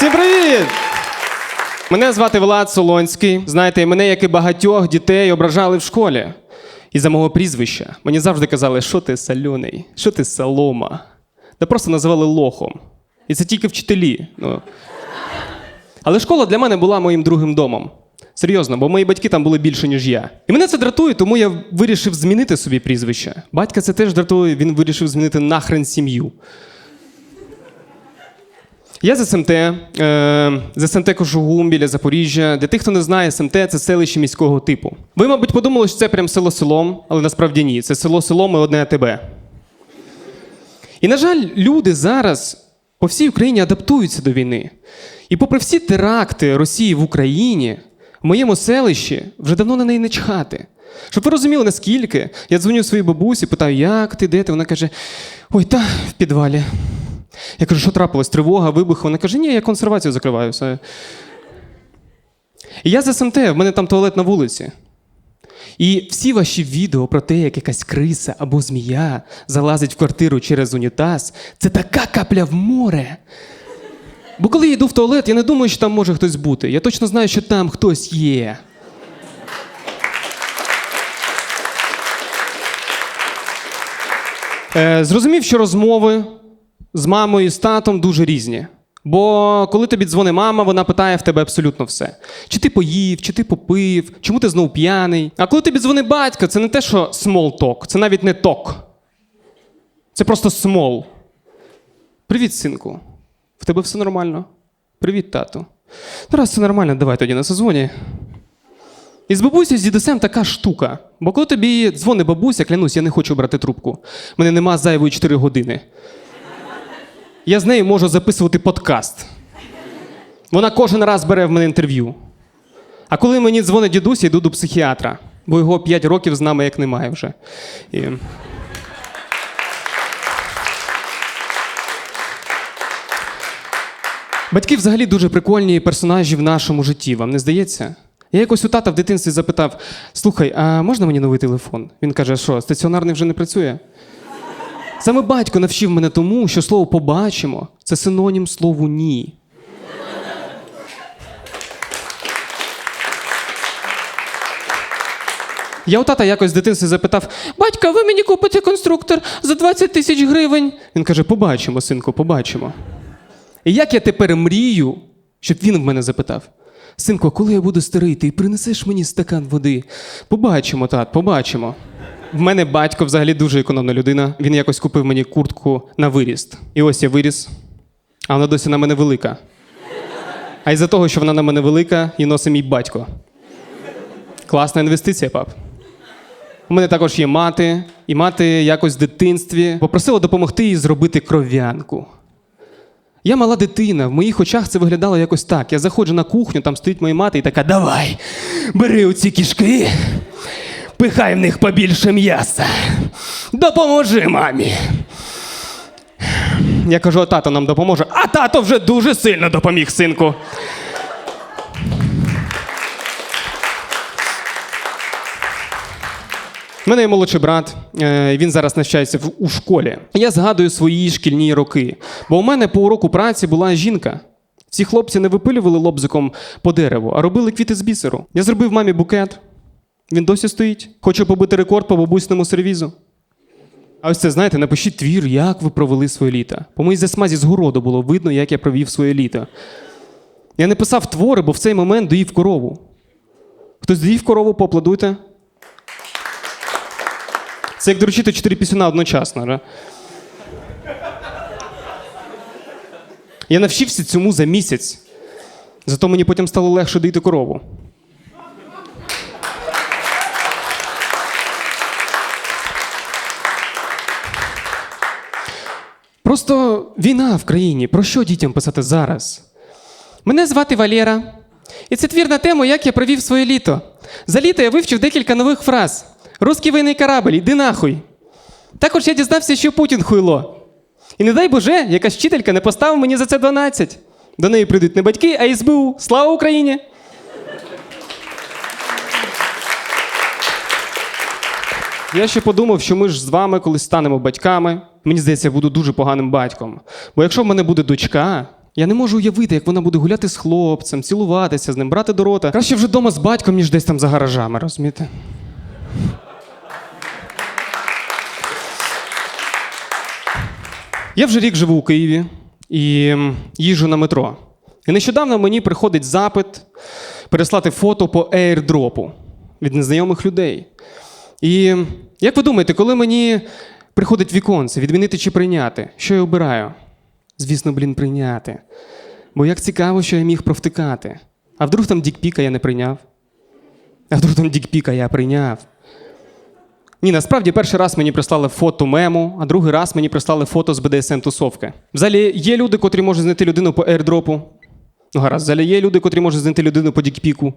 Всім привіт! Мене звати Влад Солонський. Знаєте, мене, як і багатьох дітей, ображали в школі. І за мого прізвища мені завжди казали, що ти соляний, що ти солома. Та просто називали лохом. І це тільки вчителі. Ну. Але школа для мене була моїм другим домом. Серйозно, бо мої батьки там були більше, ніж я. І мене це дратує, тому я вирішив змінити собі прізвище. Батька це теж дратує, він вирішив змінити нахрен сім'ю. Я з СМТ, е, з СМТ Кожугум біля Запоріжжя. Для тих, хто не знає, СМТ це селище міського типу. Ви, мабуть, подумали, що це прям село селом, але насправді ні. Це село селом і одне АТБ. І, на жаль, люди зараз по всій Україні адаптуються до війни. І попри всі теракти Росії в Україні, в моєму селищі вже давно на неї не чхати. Щоб ви розуміли, наскільки, я дзвоню своїй бабусі, питаю, як ти, де ти? Вона каже: ой, та в підвалі. Я кажу, що трапилось? Тривога, вибух. Вона каже, ні, я консервацію закриваю. Все. І я з СМТ, в мене там туалет на вулиці. І всі ваші відео про те, як якась криса або змія залазить в квартиру через унітаз, це така капля в море. Бо коли я йду в туалет, я не думаю, що там може хтось бути. Я точно знаю, що там хтось є. Е, зрозумів, що розмови з мамою і з татом дуже різні. Бо коли тобі дзвонить мама, вона питає в тебе абсолютно все. Чи ти поїв, чи ти попив, чому ти знов п'яний. А коли тобі дзвонить батько, це не те, що small talk, це навіть не ток. Це просто small. Привіт, синку. В тебе все нормально? Привіт, тату. Ну, раз все нормально, давай тоді на созвоні. І з бабусею з дідусем така штука. Бо коли тобі дзвонить бабуся, клянусь, я не хочу брати трубку. Мене нема зайвої 4 години. Я з нею можу записувати подкаст. Вона кожен раз бере в мене інтерв'ю. А коли мені дзвонить дідусь, я йду до психіатра, бо його 5 років з нами як немає вже. І... Батьки взагалі дуже прикольні персонажі в нашому житті, вам не здається? Я якось у тата в дитинстві запитав: слухай, а можна мені новий телефон? Він каже, що стаціонарний вже не працює? Саме батько навчив мене тому, що слово побачимо це синонім слову ні. Я у тата якось в дитинстві запитав: батька, ви мені купите конструктор за 20 тисяч гривень. Він каже: побачимо, синку, побачимо. І як я тепер мрію, щоб він в мене запитав: Синку, коли я буду старий, ти принесеш мені стакан води? Побачимо, тат, побачимо. В мене батько взагалі дуже економна людина. Він якось купив мені куртку на виріст. І ось я виріс, а вона досі на мене велика. А із-за того, що вона на мене велика, її носить мій батько. Класна інвестиція, пап. У мене також є мати, і мати якось в дитинстві попросила допомогти їй зробити кров'янку. Я мала дитина, в моїх очах це виглядало якось так. Я заходжу на кухню, там стоїть моя мати і така: давай, бери оці кішки, пихай в них побільше м'яса. Допоможи мамі. Я кажу, тато нам допоможе. А тато вже дуже сильно допоміг, синку. У мене є молодший брат, е, він зараз навчається у школі. Я згадую свої шкільні роки. Бо у мене по уроку праці була жінка. Ці хлопці не випилювали лобзиком по дереву, а робили квіти з бісеру. Я зробив мамі букет. Він досі стоїть. Хочу побити рекорд по бабусному сервізу. А ось це, знаєте, напишіть твір, як ви провели своє літо. По моїй засмазі з городу було видно, як я провів своє літо. Я не писав твори, бо в цей момент доїв корову. Хтось доїв корову, поаплодуйте. Це як доручити чотири пісюна одночасно. Да? Я навчився цьому за місяць. Зато мені потім стало легше доїти корову. Просто війна в країні. Про що дітям писати зараз? Мене звати Валера. І це твір на тему, як я провів своє літо. За літо я вивчив декілька нових фраз. Руський воєнний корабль, іди нахуй. Також я дізнався, що Путін хуйло. І не дай Боже, якась вчителька не поставила мені за це 12. До неї прийдуть не батьки, а СБУ. Слава Україні! Я ще подумав, що ми ж з вами колись станемо батьками. Мені здається, я буду дуже поганим батьком. Бо якщо в мене буде дочка, Я не можу уявити, як вона буде гуляти з хлопцем, цілуватися з ним, брати до рота. Краще вже вдома з батьком, ніж десь там за гаражами, розумієте? Я вже рік живу у Києві і м, їжджу на метро. І нещодавно мені приходить запит переслати фото по аірдропу від незнайомих людей. І як ви думаєте, коли мені приходить віконце, відмінити чи прийняти, що я обираю? Звісно, блін, прийняти. Бо як цікаво, що я міг провтикати. А вдруг там дікпіка я не прийняв? А вдруг там дікпіка я прийняв? Ні, насправді перший раз мені прислали фото мему, а другий раз мені прислали фото з БДСМ тусовки. Взагалі є люди, котрі можуть знайти людину по airdropу. Ну, гаразд, взагалі є люди, котрі можуть знайти людину по дікпіку.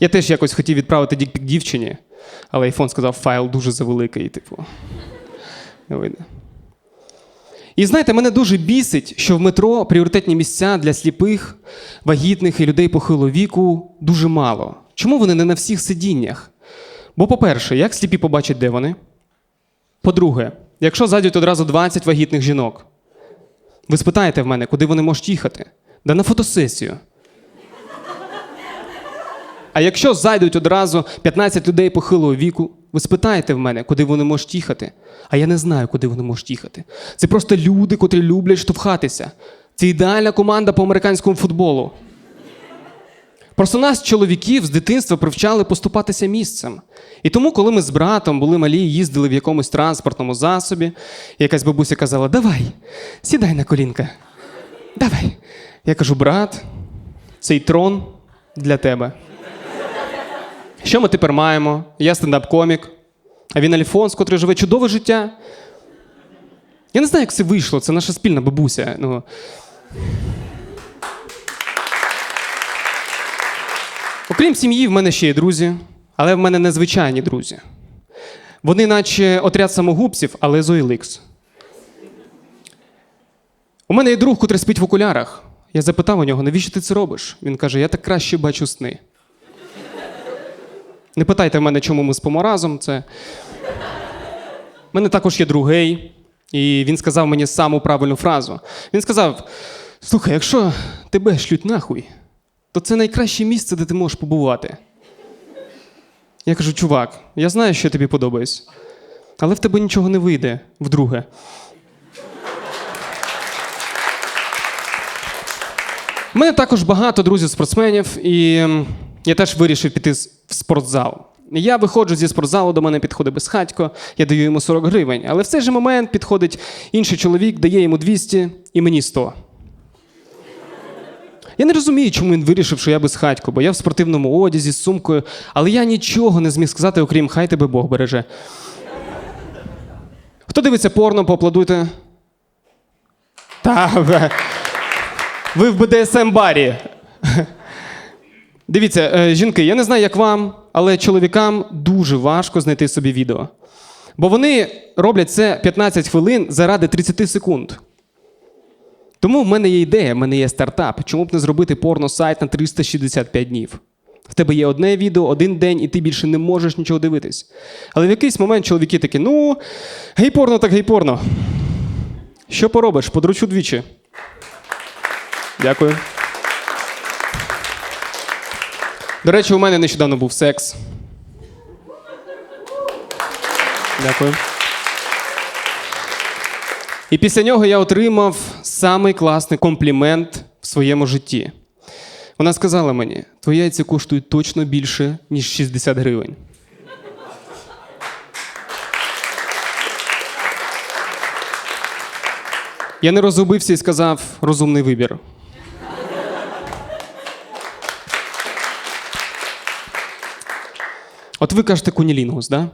Я теж якось хотів відправити дікпік дівчині, але айфон сказав, файл дуже завеликий, типу. Не вийде. І знаєте, мене дуже бісить, що в метро пріоритетні місця для сліпих, вагітних і людей похилого віку дуже мало. Чому вони не на всіх сидіннях? Бо, по-перше, як сліпі побачать, де вони? По-друге, якщо зайдуть одразу 20 вагітних жінок, ви спитаєте в мене, куди вони можуть їхати? Да на фотосесію. А якщо зайдуть одразу 15 людей похилого віку, ви спитаєте в мене, куди вони можуть їхати. А я не знаю, куди вони можуть їхати. Це просто люди, котрі люблять штовхатися. Це ідеальна команда по американському футболу. Просто нас, чоловіків, з дитинства привчали поступатися місцем. І тому, коли ми з братом були малі, їздили в якомусь транспортному засобі, якась бабуся казала: Давай, сідай на колінка. Давай. Я кажу, брат, цей трон для тебе. Що ми тепер маємо? Я стендап-комік, а він Альфонс, котрий живе чудове життя. Я не знаю, як це вийшло, це наша спільна бабуся. Ну, Окрім сім'ї, в мене ще є друзі, але в мене незвичайні друзі. Вони, наче отряд самогубців, але з. У мене є друг, котрий спить в окулярах. Я запитав у нього, навіщо ти це робиш? Він каже: я так краще бачу сни. Не питайте в мене, чому ми спимо разом. Це. У мене також є друг гей, і він сказав мені саму правильну фразу. Він сказав: слухай, якщо тебе шлють нахуй, то це найкраще місце, де ти можеш побувати. Я кажу, чувак, я знаю, що тобі подобаюсь, але в тебе нічого не вийде вдруге. У мене також багато друзів-спортсменів, і я теж вирішив піти в спортзал. Я виходжу зі спортзалу, до мене підходить безхатько, я даю йому 40 гривень. Але в цей же момент підходить інший чоловік, дає йому 200 і мені 100. Я не розумію, чому він вирішив, що я безхатько, бо я в спортивному одязі з сумкою, але я нічого не зміг сказати, окрім хай тебе Бог береже. Хто дивиться порно, поаплодуйте. Та, ви- в БДСМ барі. Дивіться, е, жінки, я не знаю, як вам, але чоловікам дуже важко знайти собі відео. Бо вони роблять це 15 хвилин заради 30 секунд. Тому в мене є ідея, в мене є стартап. Чому б не зробити порно-сайт на 365 днів? В тебе є одне відео, один день, і ти більше не можеш нічого дивитись. Але в якийсь момент чоловіки такі: ну, гей-порно так гей-порно. Що поробиш? Подручу двічі. Дякую. До речі, у мене нещодавно був секс. Дякую. І після нього я отримав самий класний комплімент в своєму житті. Вона сказала мені: твої яйця коштують точно більше, ніж 60 гривень. Я не розгубився і сказав розумний вибір. От ви кажете кунілінгус, да?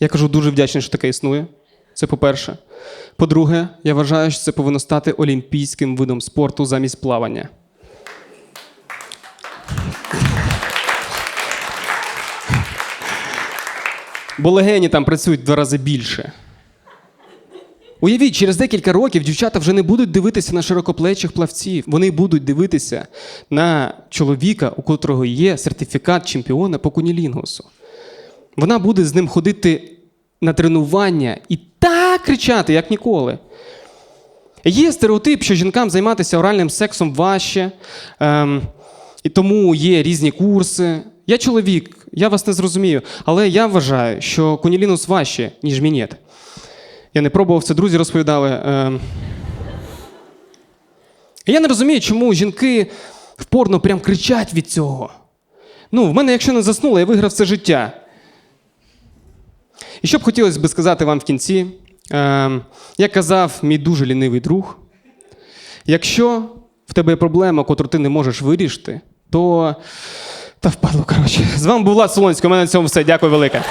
Я кажу, дуже вдячний, що таке існує. Це по-перше. По-друге, я вважаю, що це повинно стати олімпійським видом спорту замість плавання. Бо легені там працюють два рази більше. Уявіть, через декілька років дівчата вже не будуть дивитися на широкоплечих плавців. Вони будуть дивитися на чоловіка, у котрого є сертифікат чемпіона по кунілінгусу. Вона буде з ним ходити на тренування і так кричати, як ніколи. Є стереотип, що жінкам займатися оральним сексом важче, ем, і тому є різні курси. Я чоловік, я вас не зрозумію, але я вважаю, що кунілінус важче, ніж мінет. Я не пробував це, друзі розповідали. Ем. Я не розумію, чому жінки в порно прям кричать від цього. Ну, в мене, якщо не заснула, я виграв це життя. І що б хотілося би сказати вам в кінці, Ем, як казав мій дуже лінивий друг, якщо в тебе є проблема, яку ти не можеш вирішити, то. Та впадло, коротше. З вами був Влад Солонський. У мене на цьому все. Дякую велике.